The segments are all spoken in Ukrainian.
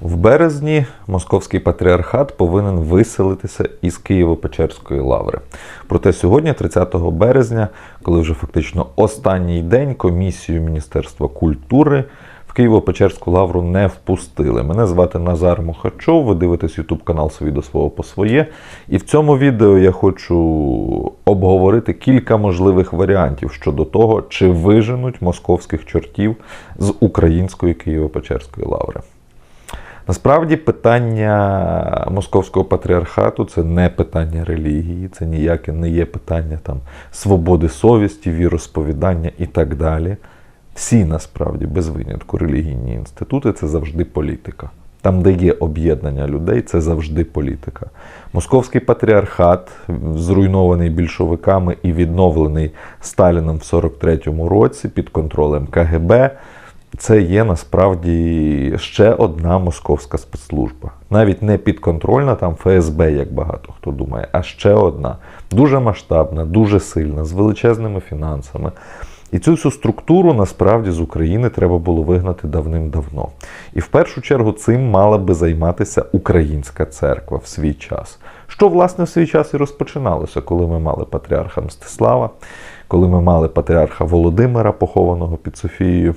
В березні московський патріархат повинен виселитися із Києво-Печерської лаври. Проте сьогодні, 30 березня, коли вже фактично останній день, комісію Міністерства культури в Києво-Печерську лавру не впустили. Мене звати Назар Мохачов. Ви дивитесь YouTube канал «Свій до свого по своє. І в цьому відео я хочу обговорити кілька можливих варіантів щодо того, чи виженуть московських чортів з української Києво-Печерської лаври. Насправді питання московського патріархату це не питання релігії, це ніяке не є питання там свободи совісті, віросповідання і так далі. Всі насправді без винятку релігійні інститути це завжди політика. Там, де є об'єднання людей, це завжди політика. Московський патріархат, зруйнований більшовиками і відновлений Сталіном в 43-му році під контролем КГБ, це є насправді ще одна московська спецслужба. Навіть не підконтрольна там ФСБ, як багато хто думає, а ще одна. Дуже масштабна, дуже сильна, з величезними фінансами. І цю всю структуру насправді з України треба було вигнати давним-давно. І в першу чергу цим мала би займатися українська церква в свій час. Що, власне, в свій час і розпочиналося, коли ми мали патріарха Мстислава, коли ми мали патріарха Володимира, похованого під Софією.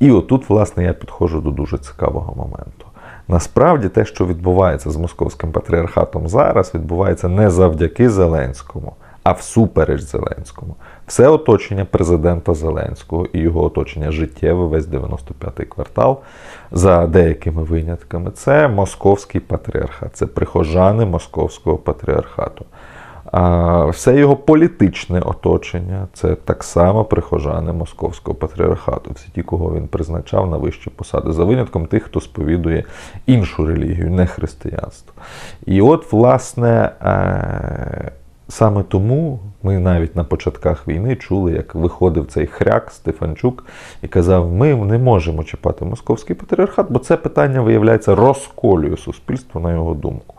І отут, власне, я підходжу до дуже цікавого моменту. Насправді, те, що відбувається з московським патріархатом зараз, відбувається не завдяки Зеленському, а всупереч Зеленському. Все оточення президента Зеленського і його оточення життєве, весь 95-й квартал, за деякими винятками, це московський патріархат, це прихожани московського патріархату. А все його політичне оточення це так само прихожани московського патріархату. Всі ті, кого він призначав на вищі посади, за винятком тих, хто сповідує іншу релігію, не християнство. І от, власне, е, саме тому ми навіть на початках війни чули, як виходив цей хряк Стефанчук і казав: ми не можемо чіпати московський патріархат, бо це питання, виявляється, розколює суспільство на його думку.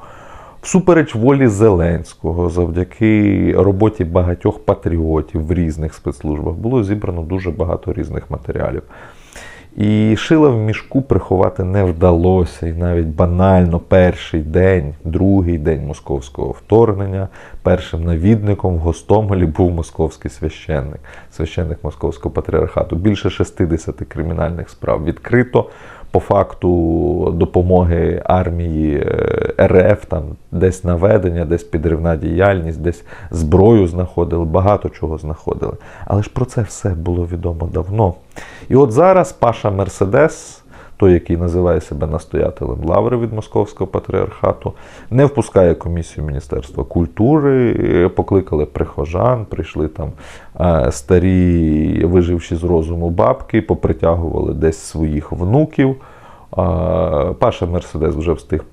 Всупереч волі Зеленського, завдяки роботі багатьох патріотів в різних спецслужбах було зібрано дуже багато різних матеріалів. І шила в мішку приховати не вдалося. І навіть банально перший день, другий день московського вторгнення, першим навідником в Гостомелі був московський священник, священник московського патріархату. Більше 60 кримінальних справ відкрито по факту допомоги армії е, РФ, там десь наведення, десь підривна діяльність, десь зброю знаходили, багато чого знаходили. Але ж про це все було відомо давно. І от зараз Паша Мерседес, той, який називає себе настоятелем лаври від Московського патріархату, не впускає комісію Міністерства культури, е, покликали прихожан, прийшли там е, старі, виживші з розуму бабки, попритягували десь своїх внуків. Паша Мерседес вже встиг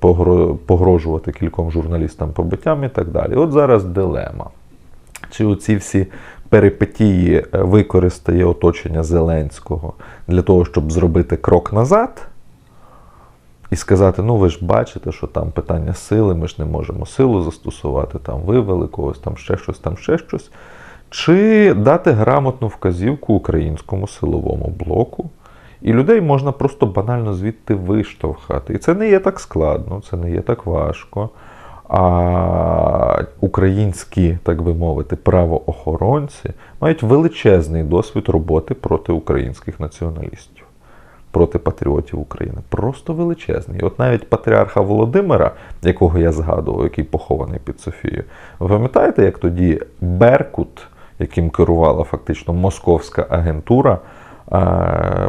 погрожувати кільком журналістам побиттям і так далі. От зараз дилема. Чи оці всі перипетії е, використає оточення Зеленського для того, щоб зробити крок назад і сказати: ну ви ж бачите, що там питання сили, ми ж не можемо силу застосувати, там вивели когось, там ще щось, там ще щось. Чи дати грамотну вказівку українському силовому блоку, і людей можна просто банально звідти виштовхати. І це не є так складно, це не є так важко. А українські, так би мовити, правоохоронці мають величезний досвід роботи проти українських націоналістів, проти патріотів України. Просто величезний. От навіть патріарха Володимира, якого я згадував, який похований під Софією, ви пам'ятаєте, як тоді Беркут, яким керувала фактично московська агентура,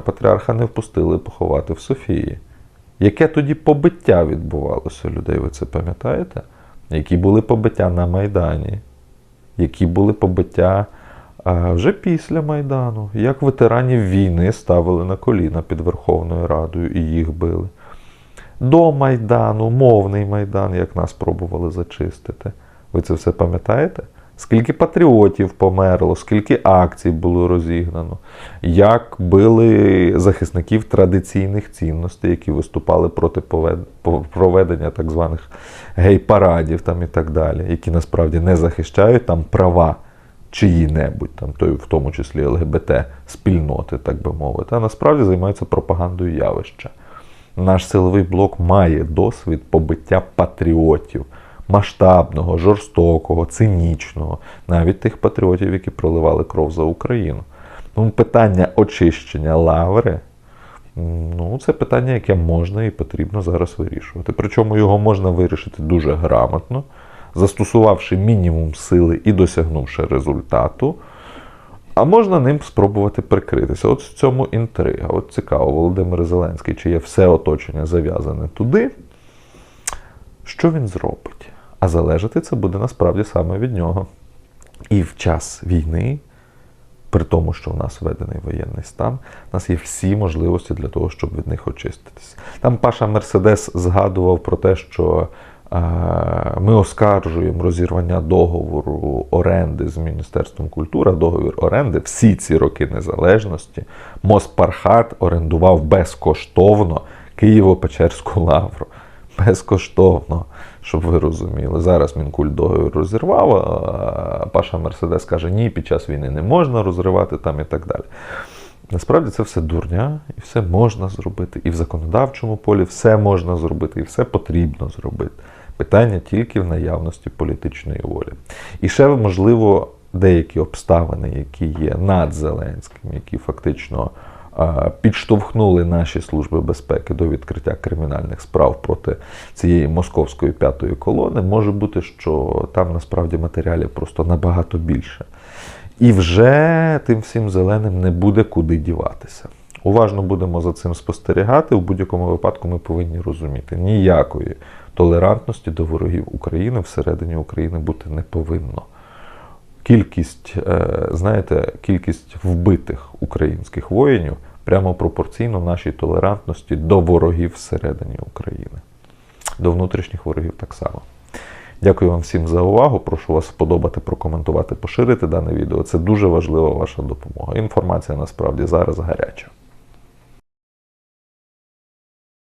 патріарха не впустили поховати в Софії. Яке тоді побиття відбувалося людей, ви це пам'ятаєте? Які були побиття на Майдані, які були побиття вже після Майдану, як ветеранів війни ставили на коліна під Верховною Радою і їх били. До Майдану, мовний Майдан, як нас пробували зачистити. Ви це все пам'ятаєте? Скільки патріотів померло, скільки акцій було розігнано, як били захисників традиційних цінностей, які виступали проти проведення так званих гей-парадів там і так далі, які насправді не захищають там права чиї-небудь, там, той, в тому числі ЛГБТ спільноти, так би мовити, а насправді займаються пропагандою явища. Наш силовий блок має досвід побиття патріотів масштабного, жорстокого, цинічного, навіть тих патріотів, які проливали кров за Україну. Тому питання очищення лаври. Ну, це питання, яке можна і потрібно зараз вирішувати. Причому його можна вирішити дуже грамотно, застосувавши мінімум сили і досягнувши результату. А можна ним спробувати прикритися. От в цьому інтрига. От цікаво, Володимир Зеленський, чи є все оточення зав'язане туди, що він зробить? А залежати це буде насправді саме від нього. І в час війни, при тому, що в нас введений воєнний стан, у нас є всі можливості для того, щоб від них очиститися. Там Паша Мерседес згадував про те, що е, ми оскаржуємо розірвання договору оренди з Міністерством культури, договір оренди всі ці роки незалежності Моспархат орендував безкоштовно Києво-Печерську лавру. Безкоштовно, щоб ви розуміли. Зараз Мінкульт договір розірвав, а Паша Мерседес каже, ні, під час війни не можна розривати там і так далі. Насправді це все дурня, і все можна зробити. І в законодавчому полі все можна зробити, і все потрібно зробити. Питання тільки в наявності політичної волі. І ще, можливо, деякі обставини, які є над Зеленським, які фактично підштовхнули наші служби безпеки до відкриття кримінальних справ проти цієї московської п'ятої колони, може бути, що там насправді матеріалів просто набагато більше. І вже тим всім зеленим не буде куди діватися. Уважно будемо за цим спостерігати. У будь-якому випадку ми повинні розуміти, ніякої толерантності до ворогів України всередині України бути не повинно. Кількість, е, знаєте, кількість вбитих українських воїнів прямо пропорційно нашій толерантності до ворогів всередині України, до внутрішніх ворогів так само. Дякую вам всім за увагу. Прошу вас сподобати, прокоментувати, поширити дане відео. Це дуже важлива ваша допомога. Інформація насправді зараз гаряча.